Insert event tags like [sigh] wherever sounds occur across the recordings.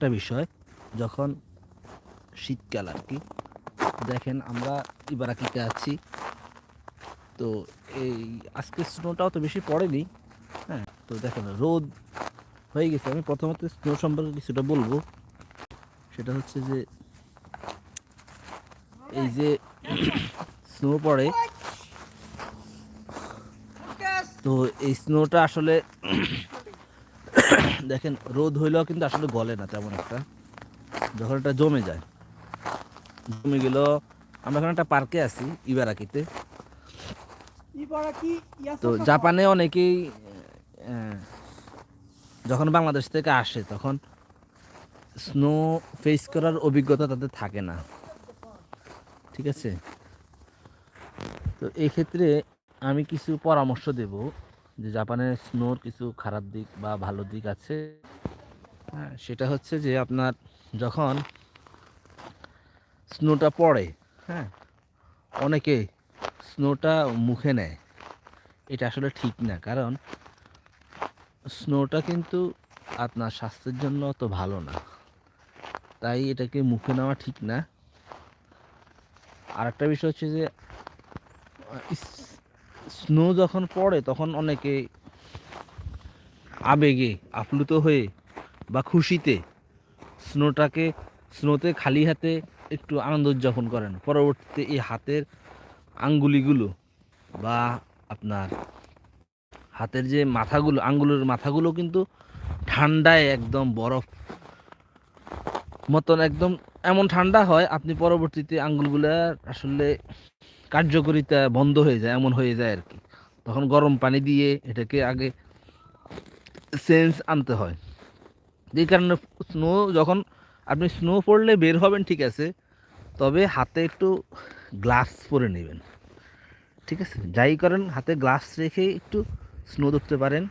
একটা বিষয়, যখন শীতকাল আর কি, দেখেন আমরা ইবারাকিতে আছি, তো এই আজকে স্নোটাও তো বেশি পড়েনি হ্যাঁ তো দেখেন রোদ হয়ে গেছে। আমি প্রথমত স্নো সম্পর্কে কিছুটা বলব। সেটা হচ্ছে যে, এই যে স্নো পড়ে, তো এই স্নোটা আসলে দেখেন রোদ হইলেও কিন্তু আসলে গলে না তেমন একটা। যখন এটা জমে যায়। জমে গেল আমরা এখন একটা পার্কে আছি ইবারাকিতে। তো জাপানে অনেকেই যখন বাংলাদেশ থেকে আসে তখন স্নো ফেস করার অভিজ্ঞতা তাদের থাকে না। ঠিক আছে? তো এক্ষেত্রে আমি কিছু পরামর্শ দেব। যে জাপানের স্নোর কিছু খারাপ দিক বা ভালো দিক আছে। হ্যাঁ সেটা হচ্ছে যে আপনার যখন স্নোটা পড়ে হ্যাঁ অনেকে স্নোটা মুখে নেয়। এটা আসলে ঠিক না, কারণ স্নোটা কিন্তু আপনার স্বাস্থ্যের জন্য অত ভালো না। তাই এটাকে মুখে নেওয়া ঠিক না। আর একটা বিষয় হচ্ছে যে স্নো যখন পড়ে, তখন অনেকে আবেগে আপ্লুত হয়ে বা খুশিতে স্নোটাকে, স্নোতে খালি হাতে একটু আনন্দ উদযাপন করেন। পরবর্তীতে এই হাতের আঙ্গুলিগুলো বা আপনার হাতের যে মাথাগুলো, আঙ্গুলের মাথাগুলো কিন্তু ঠান্ডায় একদম বরফ মতন একদম এমন ঠান্ডা হয়, আপনি পরবর্তীতে আঙ্গুলগুলো আসলে কার্যকরিতা বন্ধ হয়ে যায়, এমন হয়ে যায় আর কি। তখন গরম পানি দিয়ে এটাকে আগে সেন্স আনতে হয়। যে কারণে স্নো, যখন আপনি স্নো পড়লে বের হবেন, ঠিক আছে, তবে হাতে একটু গ্লাভস পরে নেবেন। ঠিক আছে? যাই করেন, হাতে গ্লাভস রেখে একটু স্নো ধরতে পারেন।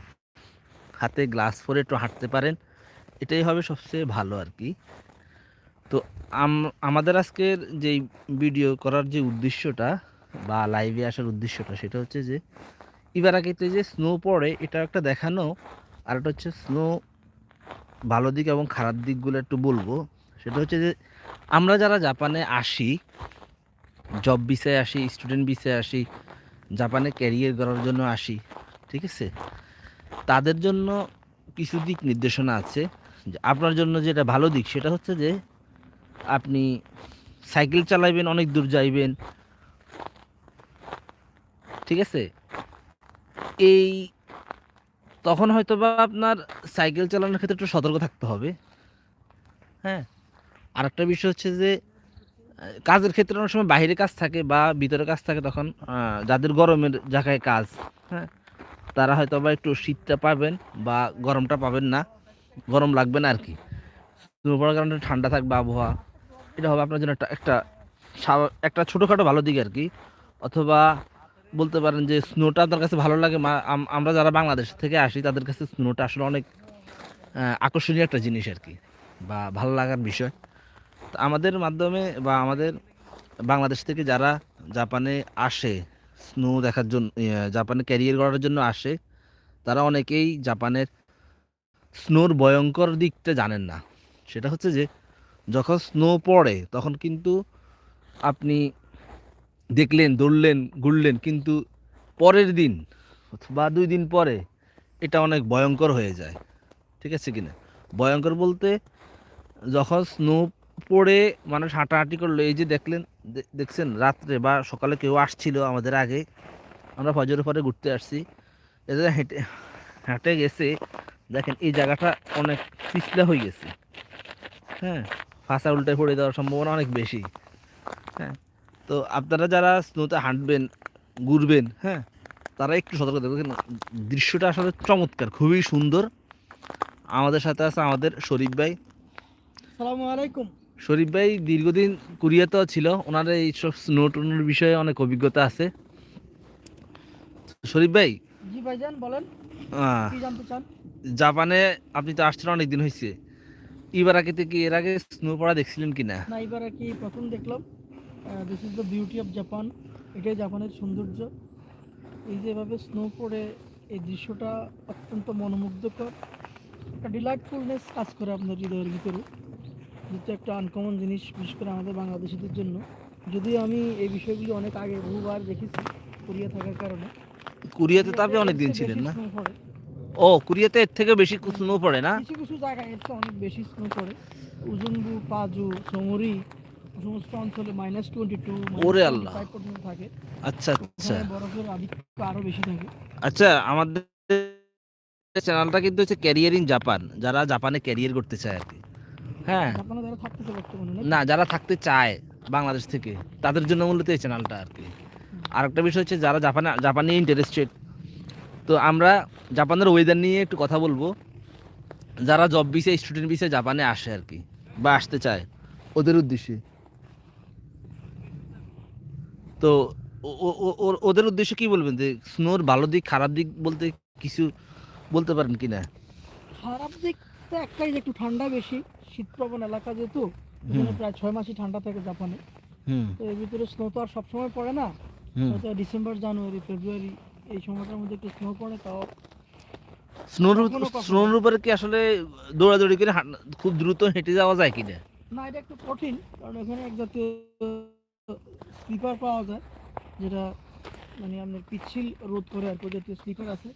হাতে গ্লাভস পরে একটু হাঁটতে পারেন। এটাই হবে সবচেয়ে ভালো আর কি। তো আমাদের আজকের যে ভিডিও করার যে উদ্দেশ্যটা বা লাইভে আসার উদ্দেশ্যটা সেটা হচ্ছে যে, এবার ইবারাকিতে যে স্নো পড়ে, এটা একটা দেখানো, আর একটা হচ্ছে স্নো ভালো দিক এবং খারাপ দিকগুলো একটু বলব। সেটা হচ্ছে যে, আমরা যারা জাপানে আসি জব বিষয়ে আসি স্টুডেন্ট বিষয়ে আসি, জাপানে ক্যারিয়ার করার জন্য আসি, ঠিক আছে? তাদের জন্য কিছু দিক নির্দেশনা আছে। আপনার জন্য যেটা ভালো দিক সেটা হচ্ছে যে, আপনি সাইকেল চালাইবেন, অনেক দূর যাইবেন ঠিক আছে? এই তখন হয়তো বা আপনার সাইকেল চালানোর ক্ষেত্রে একটু সতর্ক থাকতে হবে। হ্যাঁ? আর একটা বিষয় হচ্ছে যে কাজের ক্ষেত্রে অনেক সময় বাইরে কাজ থাকে বা ভিতরে কাজ থাকে তখন যাদের গরমের জায়গায় কাজ হ্যাঁ? তারা হয়তো বা একটু শীতটা পাবেন বা গরমটা পাবেন না। গরম লাগবে না আর কি পড়ার কারণে ঠান্ডা থাকবে আবহাওয়া। এটা হবে আপনার জন্য একটা একটা একটা ছোটোখাটো ভালো দিক আর কি অথবা বলতে পারেন যে স্নোটা আপনার কাছে ভালো লাগে। আমরা যারা বাংলাদেশ থেকে আসি তাদের কাছে স্নোটা আসলে অনেক আকর্ষণীয় একটা জিনিস আর কি বা ভালো লাগার বিষয়। তো আমাদের মাধ্যমে বা আমাদের বাংলাদেশ থেকে যারা জাপানে আসে স্নো দেখার জন্য ইয়ে, জাপানে ক্যারিয়ার করার জন্য আসে তারা অনেকেই জাপানের স্নোর ভয়ঙ্কর দিকটা জানেন না। সেটা হচ্ছে যে যখন স্নো পড়ে তখন কিন্তু আপনি দেখলেন দৌড়লেন ঘুরলেন, কিন্তু পরের দিন বা দুই দিন পরে এটা অনেক ভয়ঙ্কর হয়ে যায়। ঠিক আছে কিনা? ভয়ঙ্কর বলতে যখন স্নো পড়ে মানুষ হাঁটাহাঁটি করল, এই যে দেখলেন দেখছেন, রাত্রে বা সকালে কেউ আসছিল আমাদের আগে। আমরা ফজরের পরে ঘুরতে আসছি। এদের হেঁটে, হাঁটে গেছে, দেখেন, এই জায়গাটা অনেক পিছলা হয়ে গেছে। হ্যাঁ ফাঁসা উল্টে পড়ে যাওয়ার সম্ভাবনা অনেক বেশি। হ্যাঁ তো আপনারা যারা স্নোতে হাঁটবেন ঘুরবেন হ্যাঁ তারা একটু সতর্ক দেখবেন দৃশ্যটা আসলে চমৎকার খুবই সুন্দর। আমাদের সাথে আছে আমাদের শরীফ ভাই। সালামু আলাইকুম। শরীফ ভাই দীর্ঘদিন কোরিয়াতেও ছিল ওনার এইসব স্নো টুনোর বিষয়ে অনেক অভিজ্ঞতা আছে। শরীফ ভাই? জি ভাইজান বলেন। কি জানতে চান? জাপানে আপনি তো আসছেন অনেক দিন হয়েছে ইবারাকিতে কি এর আগে স্নো পড়া দেখছিলেন কি না না এবার কি প্রথম দেখলাম। This is the beauty of Japan এটাই জাপানের সৌন্দর্য। এই যেভাবে স্নো পড়ে এই দৃশ্যটা অত্যন্ত মনোমুগ্ধকর। একটা ডিলাইটফুলনেস কাজ করে আপনার হৃদয়ের ভিতরে। যেটা একটা আনকমন জিনিস বিশেষ করে আমাদের বাংলাদেশিদের জন্য। যদিও আমি এই বিষয়গুলি অনেক আগে বহুবার দেখেছি কোরিয়া থাকার কারণে। কোরিয়াতে তো আপনি অনেক দিন ছিলেন না। ও কোরিয়াতে এর থেকে বেশি স্নো পড়ে না? কিছু কিছু জায়গায় এর চেয়ে অনেক বেশি স্নো পড়ে। উজুনবু পাজু সমরি সমস্ত অঞ্চলে মাইনাস টোয়েন্টি টু ওরে আল্লাহ। থাকে। আচ্ছা আচ্ছা। বরফের আধিক্য আরও বেশি থাকে। আচ্ছা আমাদের চ্যানেলটা কিন্তু হচ্ছে ক্যারিয়ারিং জাপান যারা জাপানে ক্যারিয়ার করতে চায় আর কি। হ্যাঁ? না যারা থাকতে চায় বাংলাদেশ থেকে তাদের জন্য মূলত এই চ্যানেলটা আর কি। আর একটা বিষয় হচ্ছে যারা জাপানে জাপানে ইন্টারেস্টেড তো আমরা জাপানের ওয়েদার নিয়ে একটু কথা বলব। যারা জব বিষয়ে স্টুডেন্ট বিষয়ে জাপানে আসে আর কি বা আসতে চায় ওদের উদ্দেশ্যে। তো ওদের উদ্দেশ্যে কি বলবেন? যে স্নোর ভালো দিক খারাপ দিক বলতে কিছু বলতে পারেন কি না খারাপ দিক তো একটাই যে একটু ঠান্ডা বেশি। শীতপ্রবণ এলাকা যেহেতু এখানে প্রায় ছয় মাসই ঠান্ডা থাকে জাপানে। তো এর ভিতরে স্নো তো আর সবসময় পড়ে না। হয়তো ডিসেম্বর জানুয়ারি ফেব্রুয়ারি এই সময়টার মধ্যে একটু স্নো পড়ে তাও স্নোর। স্নোর উপরে কি আসলে দৌড়াদৌড়ি করে খুব দ্রুত হেঁটে যাওয়া যায় কিনা? না এটা একটু কঠিন কারণ এখানে এক জাতীয় স্লিপার পাওয়া যায় যেটা মানে আপনার পিচ্ছিল রোধ করে আর কি ওই জাতীয় স্লিপার আছে।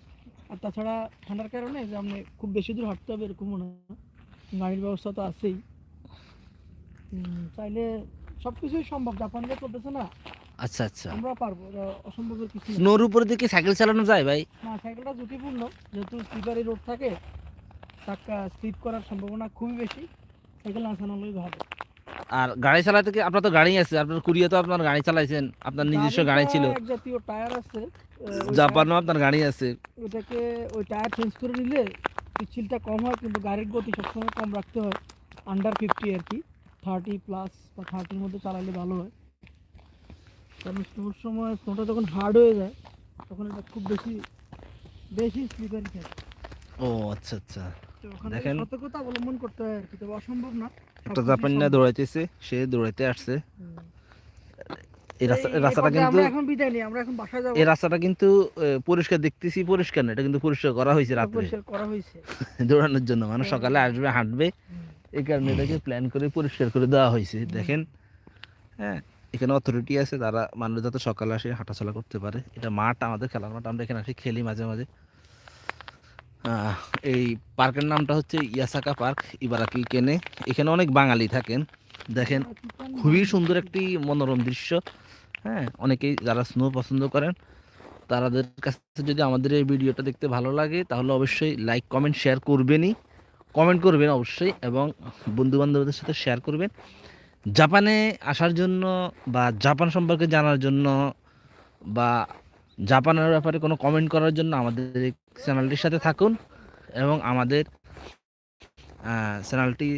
আর তাছাড়া ঠান্ডার কারণে যে আপনি খুব বেশি দূর হাঁটতে হবে এরকমও না। গাড়ির ব্যবস্থা তো আছেই। চাইলে সব কিছুই সম্ভব জাপান যে করতেছে না। আচ্ছা আচ্ছা। আমরা পারব এটা অসম্ভবের কিছু স্নোর উপরে দিকে সাইকেল চালানো যায় ভাই? না সাইকেলটা ঝুঁকিপূর্ণ যেহেতু স্লিপারি রোড থাকে টাকা স্লিপ করার সম্ভাবনা খুবই বেশি সাইকেল না চালানোই ভালো। আর গাড়ি চালাতে কি আপনার তো গাড়ি আছে আপনার কুরিয়া তো আপনার গাড়ি চালাইছেন আপনার নিজস্ব গাড়ি ছিল। জাতীয় টায়ার আছে জাপানও আপনার গাড়ি আছে। ওটাকে ওই টায়ার চেঞ্জ করে নিলে পিচ্ছিলটা কম হয় কিন্তু গাড়ির গতি সবসময় কম রাখতে হয় আন্ডার ফিফটি আর কি থার্টি প্লাস বা থার্টির মধ্যে চালালে ভালো হয়। কারণ স্নোর সময় স্নোটা যখন হার্ড হয়ে যায় তখন এটা খুব বেশি বেশি স্লিপারি থাকে ও আচ্ছা আচ্ছা। দেখেন। সতর্কতা অবলম্বন করতে হয় আর কি তবে অসম্ভব না। একটা দৌড়াইতেছে সে দৌড়াইতে আসছে। এই রাস্তা এই- এই এই রাস্তাটা কিন্তু এখন বিদায় নিই আমরা এখন বাসায় যাব। এই রাস্তাটা কিন্তু পরিষ্কার দেখতেছি পরিষ্কার না এটা কিন্তু পরিষ্কার করা হয়েছে রাত্রে। পরিষ্কার করা হয়েছে। [laughs] দৌড়ানোর জন্য। মানুষ হ্যাঁ। সকালে আসবে হাঁটবে। এই কারণে এটাকে প্ল্যান করে পরিষ্কার করে দেওয়া হয়েছে। দেখেন হ্যাঁ এখানে অথরিটি আছে তারা মানুষ যাতে সকালে আসে হাঁটাচলা করতে পারে। এটা মাঠ আমাদের খেলার মাঠ আমরা এখানে আসি খেলি মাঝে মাঝে। এই পার্কের নামটা হচ্ছে ইয়াসাকা পার্ক, ইবারাকি কেনে। এখানে অনেক বাঙালি থাকেন। দেখেন, খুবই সুন্দর একটি মনোরম দৃশ্য। হ্যাঁ অনেকেই যারা স্নো পছন্দ করেন তাদের কাছে যদি আমাদের এই ভিডিওটা দেখতে ভালো লাগে, তাহলে অবশ্যই লাইক কমেন্ট শেয়ার করবেনই। কমেন্ট করবেন অবশ্যই এবং বন্ধু বান্ধবদের সাথে শেয়ার করবেন। জাপানে আসার জন্য বা জাপান সম্পর্কে জানার জন্য বা জাপানের ব্যাপারে কোনো কমেন্ট করার জন্য আমাদের চ্যানেলটির সাথে থাকুন এবং আমাদের চ্যানেলটি